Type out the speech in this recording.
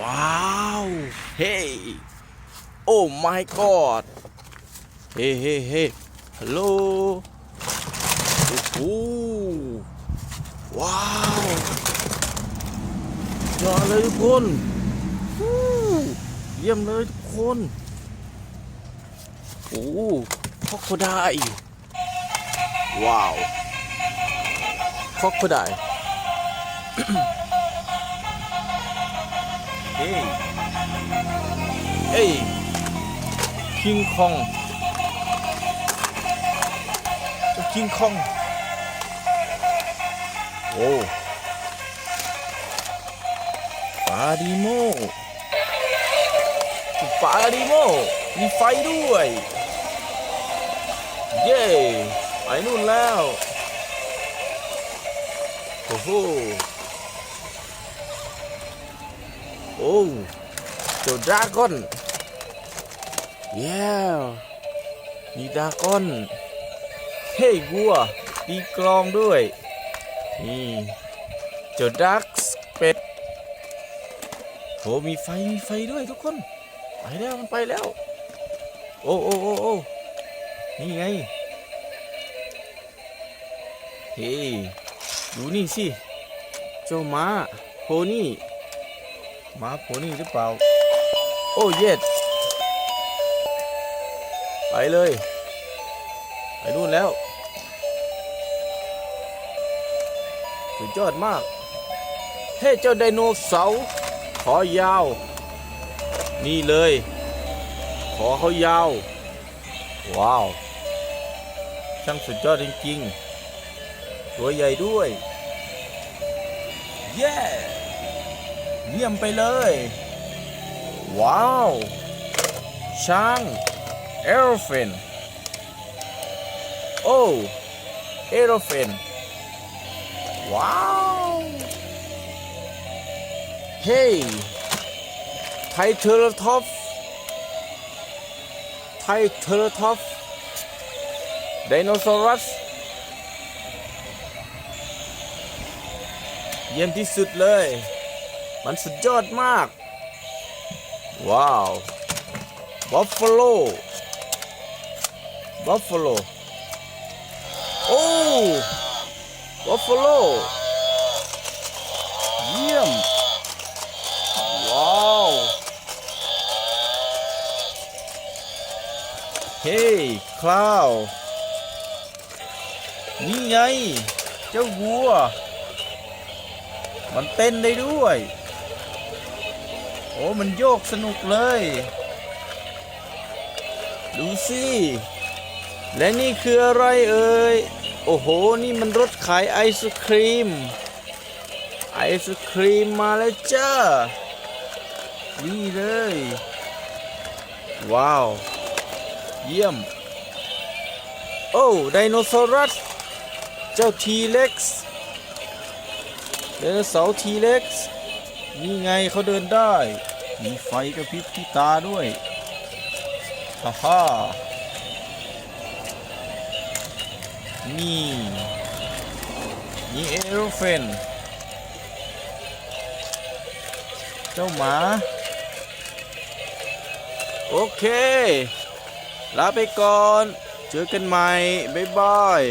ว้าว เฮ้โอ้ my god เฮ้เฮ้เฮ้ฮัลโหลโอ้โหว้าวยอดเลยทุกคนวู้เยี่ยมเลยทุกคนโอ้คอกโคได้ว้าวคอกโคได้ เฮ้ยเฮ้ยคิงคองคิงคองโอ้ฟาดิโมฟาดิโมมีไฟด้วย เย้ไปนู่นแล้ว โอ้โห โอ้เจ้าดราก้อนเย้มีดราก้อน เฮ้ยวัวมีกลองด้วย นี่เจ้าดักเป็ดโหมีไฟ มีไฟด้วยทุกคน ไปแล้วมันไปแล้ว โอ้โอ้โอ้โอ้นี่ไง เฮ้ยดูนี่สิ เจ้าม้าโพนี่ ม้าโพนี่หรือเปล่า โอ้เย็ดไปเลย ไปนู่นแล้ว สุดยอดมาก เฮ้เจ้าไดโนเสาร์ขอยาว นี่เลย ขอเขายาว ว้าว ช่างสุดยอดจริงๆ ตัวใหญ่ด้วย เย้ เยี่ยมไปเลย ว้าว ช้างเอโรเฟนโอ้เอโรเฟนว้าวเฮ้ยไทเทอร์ท็อปไทเทอร์ท็อปไดโนเสารัสเยี่ยมที่สุดเลย มันสุดยอดมาก ว้าวบัฟฟาโลบัฟฟาโลโอ้บัฟฟาโลเยี่ยม ว้าว เฮ้ยคลาว นี่ไง เจ้าวัว มันเต้นได้ด้วย โอ้มันโยกสนุกเลย ดูสิ และนี่คืออะไรเอ่ย โอ้โห นี่มันรถขายไอศครีม ไอศครีมมาแล้วจ้า นี่เลย ว้าว เยี่ยม โอ้ ไดโนเสารัสเจ้าทีเล็กซ์ไดโนเสาร์ทีเล็กซ์ นี่ไงเขาเดินได้ มีไฟกระพริบที่ตาด้วยฮ่าฮ่านี่นี่เอโรเฟน เจ้าหมา โอเค ลาไปก่อน เจอกันใหม่ บ๊ายบาย